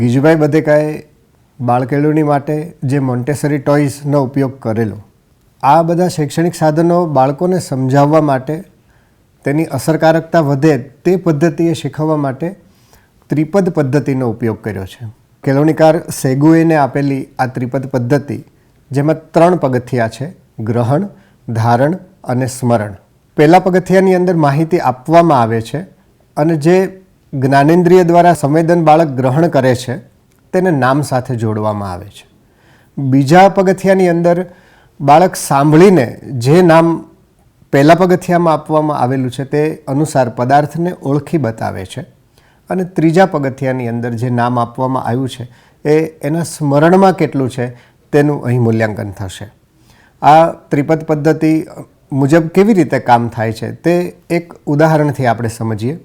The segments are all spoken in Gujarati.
ગીજુભાઈ બધેકાએ બાળકેળવણી માટે જે મોન્ટેસરી ટોયઝનો ઉપયોગ કરેલો, આ બધા શૈક્ષણિક સાધનો બાળકોને સમજાવવા માટે, તેની અસરકારકતા વધે તે પદ્ધતિએ શીખવવા માટે ત્રિપદ પદ્ધતિનો ઉપયોગ કર્યો છે. કેળવણીકાર સેગુએને આપેલી આ ત્રિપદ પદ્ધતિ, જેમાં ત્રણ પગથિયા છે, ગ્રહણ, ધારણ અને સ્મરણ. પહેલાં પગથિયાની અંદર માહિતી આપવામાં આવે છે અને જે જ્ઞાનેન્દ્રિય દ્વારા સંવેદન બાળક ગ્રહણ કરે છે, તેને નામ સાથે જોડવામાં આવે છે. બીજા પગથિયાની અંદર બાળક સાંભળીને જે નામ પહેલાં પગથિયામાં આપવામાં આવેલું છે તે અનુસાર પદાર્થને ઓળખી બતાવે છે અને ત્રીજા પગથિયાની અંદર જે નામ આપવામાં આવ્યું છે એ એના સ્મરણમાં કેટલું છે તેનું અહીં મૂલ્યાંકન થશે. આ ત્રિપદ પદ્ધતિ મુજબ કેવી રીતે કામ થાય છે તે એક ઉદાહરણથી આપણે સમજીએ.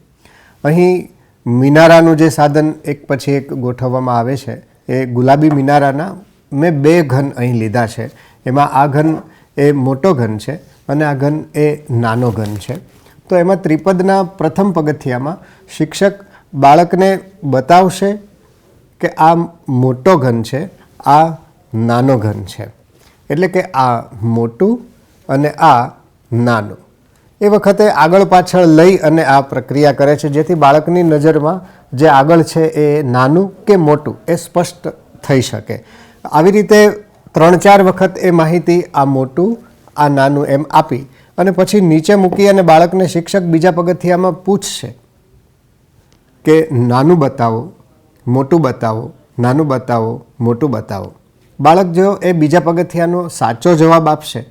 અહીં મિનારાનું જે સાધન એક પછી એક ગોઠવવામાં આવે છે, એ ગુલાબી મિનારાના મેં બે ઘન અહીં લીધા છે. એમાં આ ઘન એ મોટો ઘન છે અને આ ઘન એ નાનો ઘન છે. તો એમાં ત્રિપદના પ્રથમ પગથિયામાં શિક્ષક બાળકને બતાવશે કે આ મોટો ઘન છે, આ નાનો ઘન છે. એટલે કે આ મોટું અને આ નાનું. એ વખતે આગળ પાછળ લઈ અને આ પ્રક્રિયા કરે છે, જેથી બાળકની નજરમાં જે આગળ છે એ નાનું કે મોટું એ સ્પષ્ટ થઈ શકે. આવી રીતે ત્રણ ચાર વખત એ માહિતી આ મોટું, આ નાનું એમ આપી અને પછી નીચે મૂકી અને બાળકને શિક્ષક બીજા પગથિયામાં પૂછશે કે, નાનું બતાવો, મોટું બતાવો, નાનું બતાવો, મોટું બતાવો. બાળક જો એ બીજા પગથિયાનો સાચો જવાબ આપશે,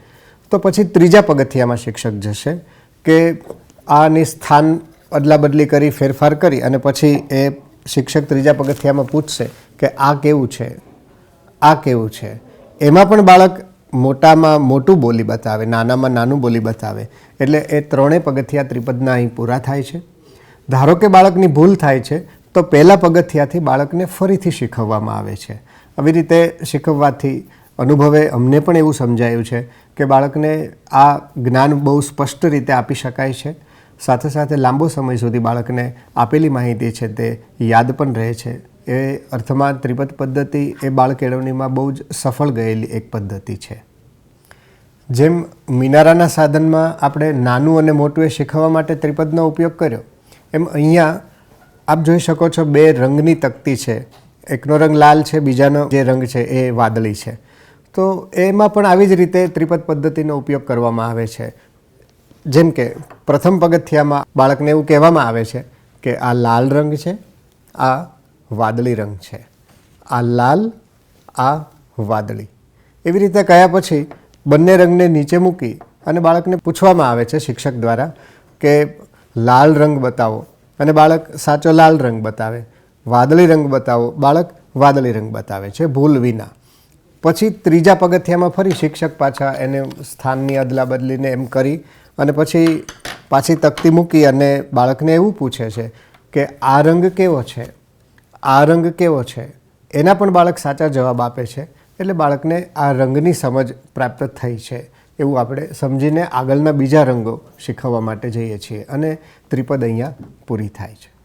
તો પછી ત્રીજા પગથિયામાં શિક્ષક જશે કે આની સ્થાન અદલા બદલી કરી, ફેરફાર કરી અને પછી એ શિક્ષક ત્રીજા પગથિયામાં પૂછશે કે આ કેવું છે, આ કેવું છે. એમાં પણ બાળક મોટામાં મોટું બોલી બતાવે, નાનામાં નાનું બોલી બતાવે. એટલે એ ત્રણેય પગથિયા ત્રિપદના અહીં પૂરા થાય છે. ધારો કે બાળકની ભૂલ થાય છે, તો પહેલાં પગથિયાથી બાળકને ફરીથી શીખવવામાં આવે છે. આવી રીતે શીખવવાથી અનુભવે અમને પણ એવું સમજાયું છે કે બાળકને આ જ્ઞાન બહુ સ્પષ્ટ રીતે આપી શકાય છે. સાથે સાથે લાંબો સમય સુધી બાળકને આપેલી માહિતી છે તે યાદ પણ રહે છે. એ અર્થમાં ત્રિપદ પદ્ધતિ એ બાળ કેળવણીમાં બહુ જ સફળ ગયેલી એક પદ્ધતિ છે. જેમ મિનારાના સાધનમાં આપણે નાનું અને મોટું એ શીખવવા માટે ત્રિપદનો ઉપયોગ કર્યો, એમ અહીંયા આપ જોઈ શકો છો બે રંગની તકતી છે. એકનો રંગ લાલ છે, બીજાનો જે રંગ છે એ વાદળી છે. તો એમાં પણ આવી જ રીતે ત્રિપદ પદ્ધતિનો ઉપયોગ કરવામાં આવે છે. જેમ કે પ્રથમ પગથિયામાં બાળકને એવું કહેવામાં આવે છે કે આ લાલ રંગ છે, આ વાદળી રંગ છે. આ લાલ, આ વાદળી. એવી રીતે કયા પછી બંને રંગને નીચે મૂકી અને બાળકને પૂછવામાં આવે છે શિક્ષક દ્વારા કે લાલ રંગ બતાવો અને બાળક સાચો લાલ રંગ બતાવે. વાદળી રંગ બતાવો, બાળક વાદળી રંગ બતાવે છે ભૂલ વિના. પછી ત્રીજા પગથિયામાં ફરી શિક્ષક પાછા એને સ્થાનની અદલા બદલીને એમ કરી અને પછી પાછી તકતી મૂકી અને બાળકને એવું પૂછે છે કે આ રંગ કેવો છે? આ રંગ કેવો છે? એના પણ બાળક સાચા જવાબ આપે છે. એટલે બાળકને આ રંગની સમજ પ્રાપ્ત થઈ છે એવું આપણે સમજીને આગળના બીજા રંગો શીખવવા માટે જઈએ છીએ અને ત્રિપદ અહીંયા પૂરી થાય છે.